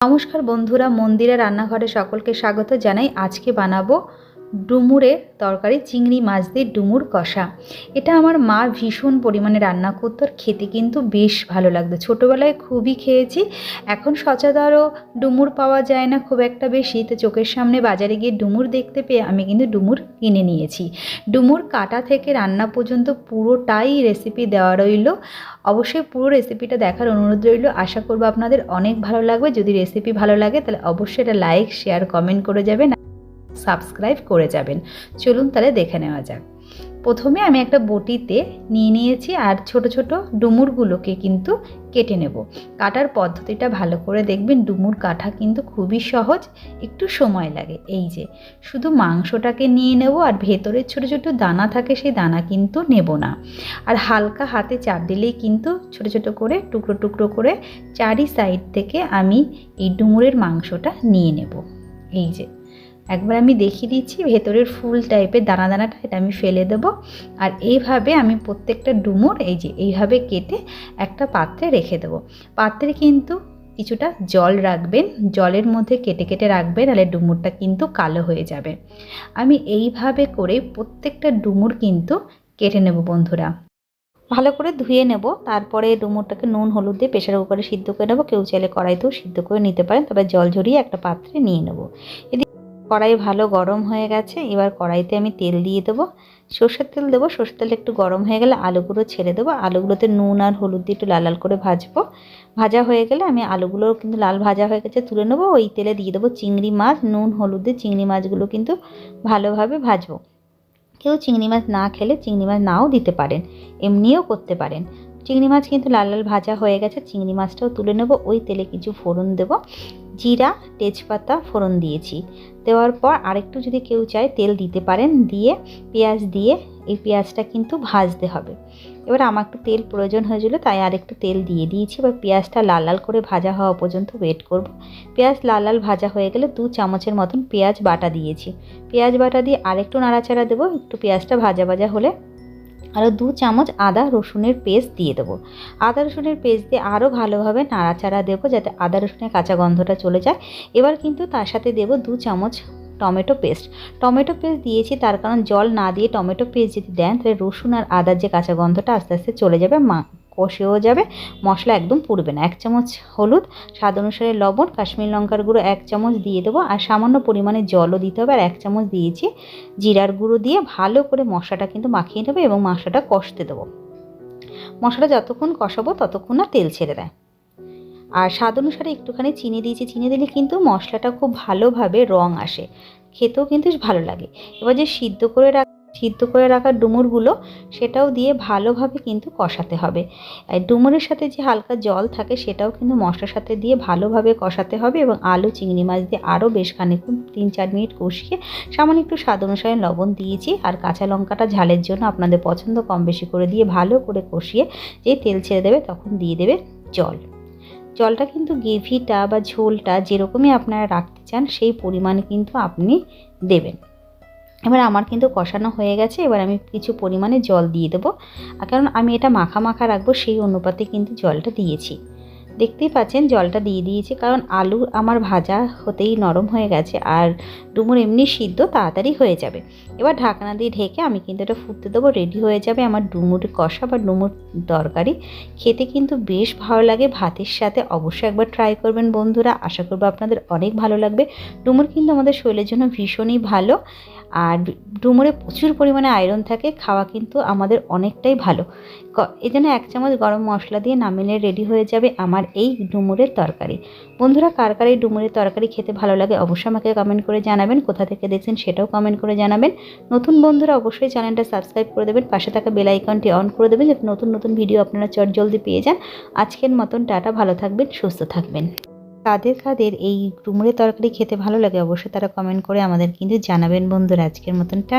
নমস্কার বন্ধুরা মন্দিরে রান্নাঘরে সকলকে স্বাগত জানাই। আজকে বানাবো ডুমুরের তরকারি, চিংড়ি মাছ দিয়ে ডুমুর কষা। এটা আমার মা ভীষণ পরিমাণে রান্না করতো আর খেতে কিন্তু বেশ ভালো লাগতো। ছোটোবেলায় খুবই খেয়েছি, এখন সচরাচরও ডুমুর পাওয়া যায় না খুব একটা বেশি। তো চোখের সামনে বাজারে গিয়ে ডুমুর দেখতে পেয়ে আমি কিন্তু ডুমুর কিনে নিয়েছি। ডুমুর কাটা থেকে রান্না পর্যন্ত পুরোটাই রেসিপি দেওয়া রইল। অবশ্যই পুরো রেসিপিটা দেখার অনুরোধ রইল। আশা করব আপনাদের অনেক ভালো লাগবে। যদি রেসিপি ভালো লাগে তাহলে অবশ্যই এটা লাইক শেয়ার কমেন্ট করে যাবেন। সাবস্ক্রাইব করে যাবেন। চলুন তাহলে দেখে নেওয়া যাক। প্রথমে আমি একটা বটিতে নিয়ে নিয়েছি আর ছোট ছোট ডুমুরগুলোকে কিন্তু কেটে নেব। কাটার পদ্ধতিটা ভালো করে দেখবেন, ডুমুর কাটা কিন্তু খুবই সহজ, একটু সময় লাগে। এই যে, শুধু মাংসটাকে নিয়ে নেব আর ভেতরে ছোট ছোট দানা থাকে সেই দানা কিন্তু নেব না। আর হালকা হাতে চাপ দিলেই কিন্তু ছোট ছোট করে, টুকরো টুকরো করে চারি সাইড থেকে আমি এই ডুমুরের মাংসটা নিয়ে নেব। এই যে একবার আমি দেখিয়ে দিচ্ছি, ভেতরের ফুল টাইপের দানা দানাটা এটা আমি ফেলে দেব। আর এইভাবে আমি প্রত্যেকটা ডুমুর, এই যে এইভাবে কেটে একটা পাত্রে রেখে দেব। পাত্রে কিন্তু কিছুটা জল রাখবেন, জলের মধ্যে কেটে কেটে রাখবেন নাহলে ডুমুরটা কিন্তু কালো হয়ে যাবে। আমি এইভাবে করে প্রত্যেকটা ডুমুর কিন্তু কেটে নেব বন্ধুরা। ভালো করে ধুয়ে নেব, তারপরে ডুমুরটাকে নুন, হলুদ দিয়ে প্রেশার কুকারে সিদ্ধ করে নেব। কেউ চাইলে কড়াইতেও সিদ্ধ করে নিতে পারেন, তবে জল ঝরিয়ে একটা পাত্রে নিয়ে নেব। কড়াই ভালো গরম হয়ে গেছে, এবার কড়াইতে আমি তেল দিয়ে দেবো। সর্ষের তেল দেবো, সর্ষের তেল একটু গরম হয়ে গেলে আলুগুলো ছেড়ে দেবো। আলুগুলোতে নুন আর হলুদ দিয়ে একটু লাল লাল করে ভাজবো। ভাজা হয়ে গেলে আমি আলুগুলো কিন্তু লাল ভাজা হয়ে গেছে, তুলে নেব। ওই তেলে দিয়ে দেবো চিংড়ি মাছ, নুন, হলুদ দিয়ে চিংড়ি মাছগুলো কিন্তু ভালোভাবে ভাজবো। কেউ চিংড়ি মাছ না খেলে চিংড়ি মাছ নাও দিতে পারেন, এমনিও করতে পারেন। চিংড়ি মাছ কিন্তু লাল লাল ভাজা হয়ে গেছে, চিংড়ি মাছটাও তুলে নেব। ওই তেলে কিছু ফোড়ন দেব। জিরা, তেজপাতা, ফোড়ন দিয়েছি। দেওয়ার পর আরেকটু যদি কেউ চায় তেল দিতে পারেন, দিয়ে পেঁয়াজ দিয়ে এই পেঁয়াজটা কিন্তু ভাজতে হবে। এবার আমার একটু তেল প্রয়োজন হয়েছিল, তাই আরেকটু তেল দিয়ে দিয়েছি। এবার পেঁয়াজটা লাল লাল করে ভাজা হওয়া পর্যন্ত ওয়েট করব। পেঁয়াজ লাল লাল ভাজা হয়ে গেলে দু চামচের মতন পেঁয়াজ বাটা দিয়েছি। পেঁয়াজ বাটা দিয়ে আরেকটু নাড়াচাড়া দেবো, একটু পেঁয়াজটা ভাজা ভাজা হলে আরও দু চামচ আদা রসুনের পেস্ট দিয়ে দেবো। আদা রসুনের পেস্ট দিয়ে আরও ভালোভাবে নাড়াচাড়া দেবো যাতে আদা রসুনের কাঁচা গন্ধটা চলে যায়। এবার কিন্তু তার সাথে দেবো দু চামচ টমেটো পেস্ট। টমেটো পেস্ট দিয়েছি তার কারণ জল না দিয়ে টমেটো পেস্ট যদি দেন, তাহলে রসুন আর আদার যে কাঁচা গন্ধটা আস্তে আস্তে চলে যাবে মা কষেও যাবে, মশলা একদম পুড়বে না। এক চামচ হলুদ, স্বাদ অনুসারে লবণ, কাশ্মীর লঙ্কার গুঁড়ো এক চামচ দিয়ে দেবো আর সামান্য পরিমাণে জলও দিতে হবে আর এক চামচ দিয়েছি জিরার গুঁড়ো দিয়ে ভালো করে মশলাটা কিন্তু মাখিয়ে নেবে এবং মশলাটা কষতে দেবো। মশলাটা যতক্ষণ কষাবো ততক্ষণ না তেল ছেড়ে দেয়। আর স্বাদ অনুসারে একটুখানি চিনি দিয়েছি, চিনি দিলে কিন্তু মশলাটা খুব ভালোভাবে রং আসে। খেতেও কিন্তু ভালো লাগে। এবার যে সিদ্ধ করে রাখ সিদ্ধ করে রাখা ডুমুরগুলো সেটাও দিয়ে ভালোভাবে কিন্তু কষাতে হবে। ডুমুরের সাথে যে হালকা জল থাকে সেটাও কিন্তু মশলার সাথে দিয়ে ভালোভাবে কষাতে হবে এবং আলু, চিংড়ি মাছ দিয়ে আরও বেশ খানিক্ষণ তিন চার মিনিট কষিয়ে সামান্য একটু স্বাদ অনুসারে লবণ দিয়েছি আর কাঁচা লঙ্কাটা ঝালের জন্য আপনাদের পছন্দ কম বেশি করে দিয়ে ভালো করে কষিয়ে যে তেল ছেড়ে দেবে তখন দিয়ে দেবে জল। জলটা কিন্তু গ্রেভিটা বা ঝোলটা যেরকমই আপনারা রাখতে চান সেই পরিমাণে কিন্তু আপনি দেবেন। এবার আমার কিন্তু কষানো হয়ে গেছে, এবার আমি কিছু পরিমাণে জল দিয়ে দেবো। কারণ আমি এটা মাখা মাখা রাখব, সেই অনুপাতে কিন্তু জলটা দিয়েছি। দেখতেই পাচ্ছেন জলটা দিয়ে দিয়েছি, কারণ আলু আমার ভাজা হতেই নরম হয়ে গেছে আর ডুমুর এমনি সিদ্ধ তাড়াতাড়ি হয়ে যাবে। এবার ঢাকনা দিয়ে ঢেকে আমি কিন্তু এটা ফুটতে দেবো রেডি হয়ে যাবে আমার ডুমুর কষা বা ডুমুর তরকারি। খেতে কিন্তু বেশ ভালো লাগে, ভাতের সাথে অবশ্যই একবার ট্রাই করবেন বন্ধুরা। আশা করব আপনাদের অনেক ভালো লাগবে। ডুমুর কিন্তু আমাদের শরীরের জন্য ভীষণই ভালো। আর ডুমুরে প্রচুর পরিমাণে আয়রন থাকে, খাওয়া কিন্তু আমাদের অনেকটাই ভালো। এই জন্য এক চামচ গরম মশলা দিয়ে নামিলে রেডি হয়ে যাবে আমার এই ডুমুরের তরকারি। বন্ধুরা, কার কার এই ডুমুরের তরকারি খেতে ভালো লাগে অবশ্যই আমাকে কমেন্ট করে জানাবেন। কোথা থেকে দেখছেন সেটাও কমেন্ট করে জানাবেন। নতুন বন্ধুরা, অবশ্যই চ্যানেলটা সাবস্ক্রাইব করে দেবেন। পাশে থাকা বেল আইকনটি অন করে দেবেন, যাতে নতুন নতুন ভিডিও আপনারা চট জলদি পেয়ে যান। আজকের মতন, টাটা, ভালো থাকবেন, সুস্থ থাকবেন। কাদের কাদের এই কুমড়ে তরকারি খেতে ভালো লাগে অবশ্যই তারা কমেন্ট করে আমাদের কিন্তু জানাবেন বন্ধুরা। আজকের মতন টা